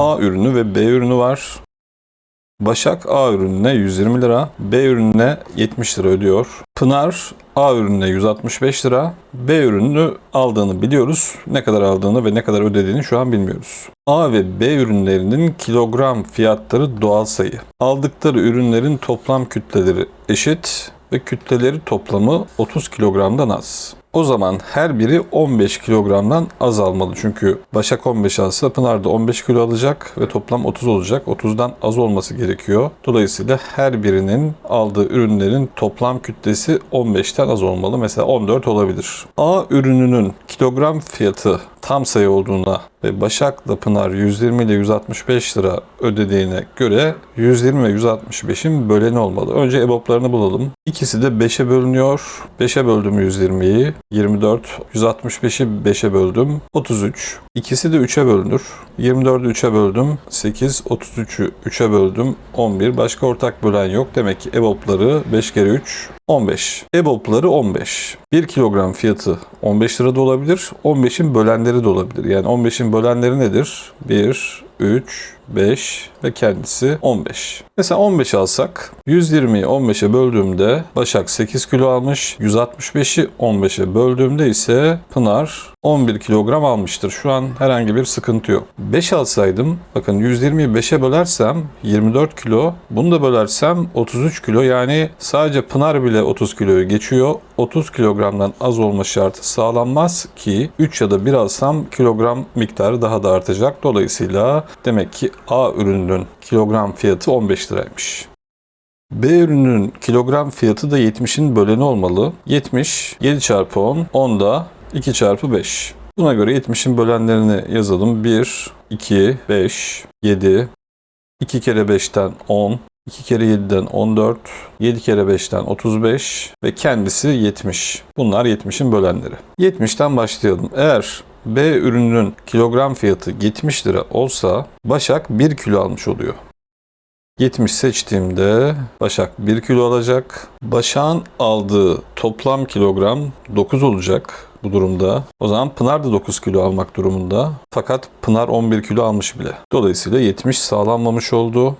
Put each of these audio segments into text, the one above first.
A ürünü ve B ürünü var. Başak A ürününe 120 lira, B ürününe 70 lira ödüyor. Pınar A ürününe 165 lira, B ürünü aldığını biliyoruz. Ne kadar aldığını ve ne kadar ödediğini şu an bilmiyoruz. A ve B ürünlerinin kilogram fiyatları doğal sayı. Aldıkları ürünlerin toplam kütleleri eşit ve kütleleri toplamı 30 kilogramdan az. O zaman her biri 15 kilogramdan az almalı. Çünkü Başak 15 alsa Pınar da 15 kilo alacak ve toplam 30 olacak. 30'dan az olması gerekiyor. Dolayısıyla her birinin aldığı ürünlerin toplam kütlesi 15'ten az olmalı. Mesela 14 olabilir. A ürününün kilogram fiyatı tam sayı olduğuna ve Başak'la Pınar 120 ile 165 lira ödediğine göre 120 ve 165'in böleni olmalı. Önce EBOB'larını bulalım. İkisi de 5'e bölünüyor. 5'e böldüm 120'yi. 24. 165'i 5'e böldüm. 33. İkisi de 3'e bölünür. 24'ü 3'e böldüm. 8. 33'ü 3'e böldüm. 11. Başka ortak bölen yok. Demek ki EBOB'ları 5 kere 3 15. EBOB'ları 15. 1 kilogram fiyatı 15 lira da olabilir. 15'in bölenleri de olabilir. Yani 15'in bölenleri nedir? 1, 3, 5 ve kendisi 15. Mesela 15 alsak 120'yi 15'e böldüğümde Başak 8 kilo almış. 165'i 15'e böldüğümde ise Pınar 11 kilogram almıştır. Şu an herhangi bir sıkıntı yok. 5 alsaydım bakın 120'yi 5'e bölersem 24 kilo. Bunu da bölersem 33 kilo. Yani sadece Pınar bile 30 kiloyu geçiyor. 30 kilogramdan az olma şartı sağlanmaz ki 3 ya da 1 alsam kilogram miktarı daha da artacak. Dolayısıyla demek ki A ürününün kilogram fiyatı 15 liraymış. B ürününün kilogram fiyatı da 70'in böleni olmalı. 70, 7 çarpı 10, 10 da 2 çarpı 5. Buna göre 70'in bölenlerini yazalım. 1, 2, 5, 7, 2 kere 5'ten 10, 2 kere 7'den 14, 7 kere 5'ten 35 ve kendisi 70. Bunlar 70'in bölenleri. 70'ten başlayalım. Eğer B ürününün kilogram fiyatı 70 lira olsa Başak 1 kilo almış oluyor. 70 seçtiğimde Başak 1 kilo alacak. Başak'ın aldığı toplam kilogram 9 olacak bu durumda. O zaman Pınar da 9 kilo almak durumunda. Fakat Pınar 11 kilo almış bile. Dolayısıyla 70 sağlanmamış oldu.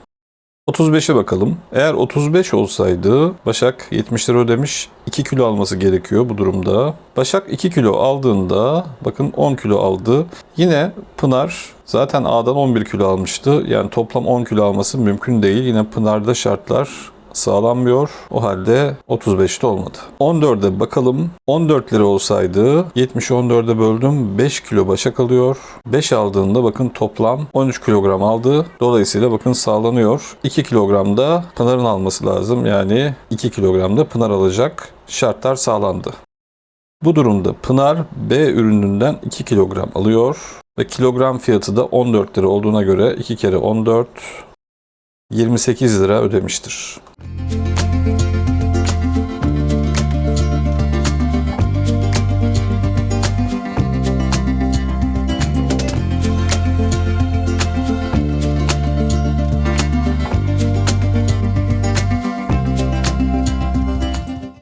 35'e bakalım. Eğer 35 olsaydı Başak 70 lira ödemiş. 2 kilo alması gerekiyor bu durumda. Başak 2 kilo aldığında bakın 10 kilo aldı. Yine Pınar zaten A'dan 11 kilo almıştı. Yani toplam 10 kilo alması mümkün değil. Yine Pınar'da şartlar sağlanmıyor. O halde 35'te olmadı. 14'e bakalım. 14 lira olsaydı 70'i 14'e böldüm. 5 kilo başa kalıyor. 5 aldığında bakın toplam 13 kilogram aldı. Dolayısıyla bakın sağlanıyor. 2 kilogram da Pınar'ın alması lazım. Yani 2 kilogram da Pınar alacak. Şartlar sağlandı. Bu durumda Pınar B ürününden 2 kilogram alıyor ve kilogram fiyatı da 14 lira olduğuna göre 2 kere 14 28 lira ödemiştir.